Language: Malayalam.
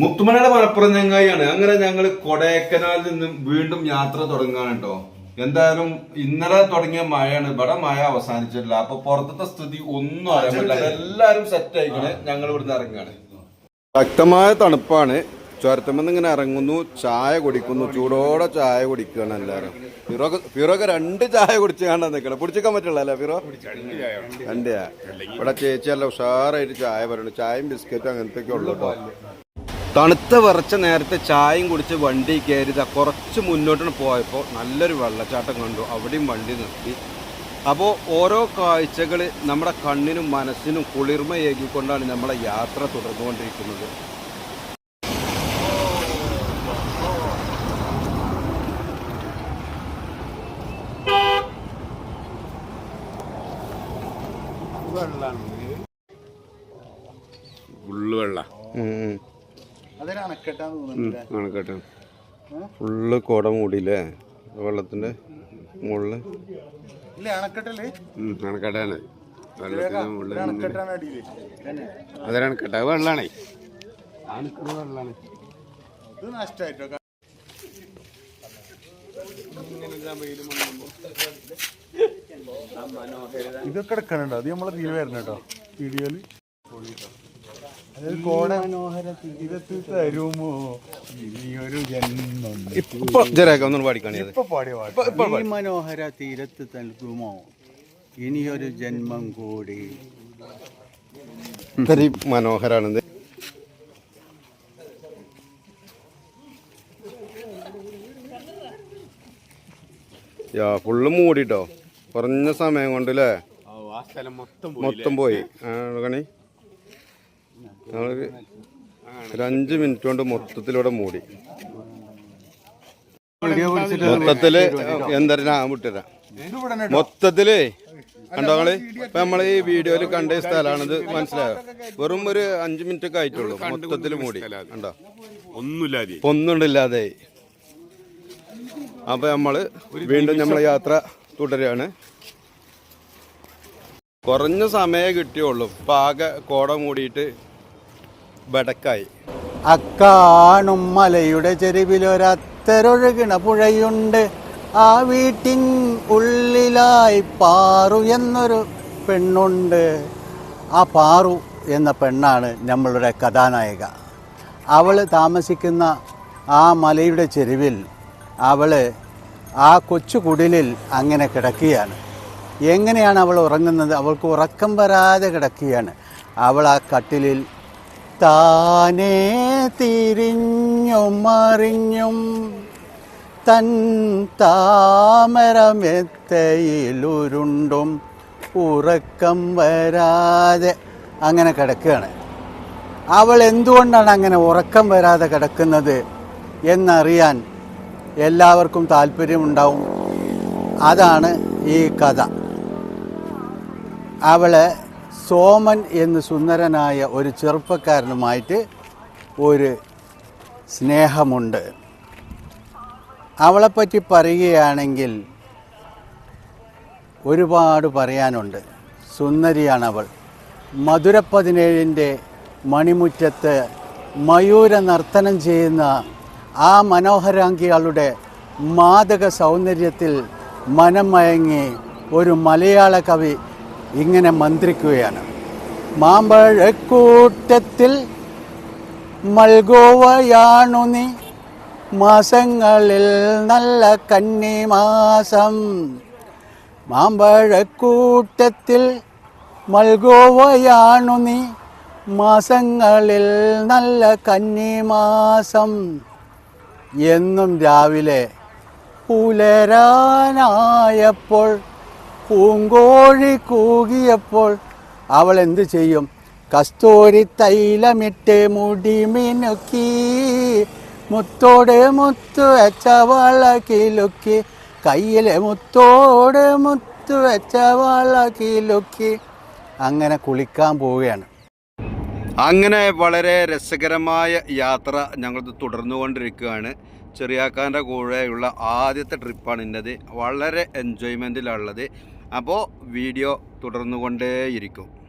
മുത്തുമലയുടെ മലപ്പുറം ചങ്ങായിയാണ്. അങ്ങനെ ഞങ്ങൾ കൊടൈക്കനാലിൽ നിന്നും വീണ്ടും യാത്ര തുടങ്ങാണ് കേട്ടോ എന്തായാലും ഇന്നലെ തുടങ്ങിയ മഴയാണ്. ഇവിടെ മഴ അവസാനിച്ചിട്ടില്ല. അപ്പൊ പുറത്തത്തെ സ്ഥിതി ഒന്നും അറിയാൻ പറ്റില്ല. എല്ലാരും സെറ്റ് ആയിക്കണേ. ഞങ്ങൾ ഇവിടുന്ന് ഇറങ്ങുകയാണ് ശക്തമായ തണുപ്പാണ്. ചുരത്തുമെന്ന് ഇങ്ങനെ ഇറങ്ങുന്നു. ചായ കുടിക്കുന്നു. ചൂടോടെ ചായ കുടിക്കുകയാണ് എല്ലാവരും. ഫിറോ ഫിറോക്ക് രണ്ട് ചായ കുടിച്ച് കാണാൻ നിൽക്കണം പിടിച്ചിക്കാൻ പറ്റില്ല അല്ലേ ഫിറോ? രണ്ടയാ ഇവിടെ ചേച്ചി നല്ല ഉഷാറായിട്ട് ചായ പറയുന്നു ചായയും ബിസ്ക്കറ്റും അങ്ങനത്തെ ഒക്കെ ഉള്ളു കേട്ടോ. തണുത്ത വിറച്ച നേരത്തെ ചായയും കുടിച്ച് വണ്ടി കയറി കുറച്ച് മുന്നോട്ടാണ് പോയപ്പോൾ നല്ലൊരു വെള്ളച്ചാട്ടം കണ്ടു. അവിടെയും വണ്ടി നിർത്തി. അപ്പോൾ ഓരോ കാഴ്ചകൾ നമ്മുടെ കണ്ണിനും മനസ്സിനും കുളിർമയേകിക്കൊണ്ടാണ് നമ്മളെ യാത്ര തുടർന്നുകൊണ്ടിരിക്കുന്നത്. ഫുള്ള് വെള്ള അതൊരു അണക്കെട്ടാന്ന് ഫുള്ള് കുട മൂടിയില്ലേ? വെള്ളത്തിന്റെ മുകളിൽ. ഇല്ല അണക്കെട്ടല്ലേ? അണക്കെട്ടാണ്. മുകളിൽ അതൊരു അണക്കെട്ട. വെള്ളാണേ. അണക്കെട്ട് വെള്ളാണ്. ഇത് നഷ്ടായിട്ടോ? ഇതൊക്കെ എടുക്കാനുണ്ടോ? അത് നമ്മളെ തീരെ വരണം കേട്ടോ വീഡിയോയിൽ. ഇപ്പൊ ജരേക്ക ഒന്നും മനോഹര തീരത്ത് നൽകുമോ? ഇനിയൊരു ജന്മം കൂടി. ഇത്തിരി മനോഹരാണിത് യാ ഫുള്ള് മൂടിട്ടോ? കുറഞ്ഞ സമയം കൊണ്ടല്ലേ? ആ സ്ഥലം മൊത്തം മൊത്തം പോയി. ആ, കണി ഞങ്ങളൊരു ഒരു അഞ്ച് മിനിറ്റ് കൊണ്ട് മൊത്തത്തിലൂടെ മൂടി. മൊത്തത്തിൽ എന്തരാ ഞാൻ വിട്ടുതരാം മൊത്തത്തിൽ കണ്ടോ നിങ്ങൾ? ഇപ്പൊ നമ്മൾ ഈ വീഡിയോയിൽ കണ്ട ഈ സ്ഥലമാണിത് മനസ്സിലായോ? വെറും ഒരു അഞ്ചു മിനിറ്റ് ഒക്കെ ആയിട്ടുള്ളൂ മൊത്തത്തിൽ മൂടി കണ്ടോ? ഒന്നുമില്ലാതെ. ഇപ്പൊ ഒന്നുമില്ലാതെ. അപ്പൊ നമ്മൾ വീണ്ടും നമ്മളെ യാത്ര തുടരുകയാണ്. കുറഞ്ഞ സമയേ കിട്ടിയുള്ളൂ. ഇപ്പൊ ആകെ കോട മൂടിയിട്ട് ബടക്കായി അക്കാണും മലയുടെ ചെരുവിലൊരത്തരൊഴുകിണ പുഴയുണ്ട്. ആ വീട്ടിൻ ഉള്ളിലായി പാറു എന്നൊരു പെണ്ണുണ്ട്. ആ പാറു എന്ന പെണ്ണാണ് നമ്മളുടെ കഥാനായിക. അവൾ താമസിക്കുന്ന ആ മലയുടെ ചെരുവിൽ അവൾ ആ കൊച്ചു കുടിലിൽ അങ്ങനെ കിടക്കുകയാണ്. എങ്ങനെയാണ് അവൾ ഉറങ്ങുന്നത്? അവൾക്ക് ഉറക്കം വരാതെ കിടക്കുകയാണ്. അവൾ ആ കട്ടിലിൽ താനേ തിരിഞ്ഞും മറിഞ്ഞും തൻ താമരമെത്തയിലുരുണ്ടും ഉറക്കം വരാതെ അങ്ങനെ കിടക്കുകയാണ്. അവൾ എന്തുകൊണ്ടാണ് അങ്ങനെ ഉറക്കം വരാതെ കിടക്കുന്നത് എന്നറിയാൻ എല്ലാവർക്കും താല്പര്യമുണ്ടാവും. അതാണ് ഈ കഥ. അവൾ സോമൻ എന്ന് സുന്ദരനായ ഒരു ചെറുപ്പക്കാരനുമായിട്ട് ഒരു സ്നേഹമുണ്ട്. അവളെപ്പറ്റി പറയുകയാണെങ്കിൽ ഒരുപാട് പറയാനുണ്ട്. സുന്ദരിയാണ് മധുര പതിനേഴിന്റെ മണിമുറ്റത്ത് മയൂര നർത്തനം ചെയ്യുന്ന ആ മനോഹരാംഗികളുടെ മാതക സൗന്ദര്യത്തിൽ മനം മയങ്ങി ഒരു മലയാള കവി ഇങ്ങനെ മന്ത്രിക്കുകയാണ്. മാമ്പഴക്കൂട്ടത്തിൽ മൽഗോവയാണു നീ. മാസങ്ങളിൽ നല്ല കന്നി മാസം മാമ്പഴക്കൂട്ടത്തിൽ മൽഗോവയാണു നീ. മാസങ്ങളിൽ നല്ല കന്നി മാസം എന്നും രാവിലെ പുലരാനായപ്പോൾ പൂങ്കോഴി കൂകിയപ്പോൾ അവൾ എന്ത് ചെയ്യും? കസ്തൂരി തൈലമിട്ട് മുടി മിനുക്കി മുത്തോട് മുത്തു വെച്ച വളക്കിലുക്കി കയ്യിലെ മുത്തോട് മുത്തു വെച്ച വളക്കിലുക്കി അങ്ങനെ കുളിക്കാൻ പോവുകയാണ്. അങ്ങനെ വളരെ രസകരമായ യാത്ര ഞങ്ങൾ തുടർന്നുകൊണ്ടിരിക്കുകയാണ് ചെറിയാക്കാന്റെ കൂടെയുള്ള ആദ്യത്തെ ട്രിപ്പാണ് ഇന്നത്. വളരെ എൻജോയ്മെന്റിലുള്ളത് അപ്പോൾ വീഡിയോ തുടർന്നുകൊണ്ടേയിരിക്കും.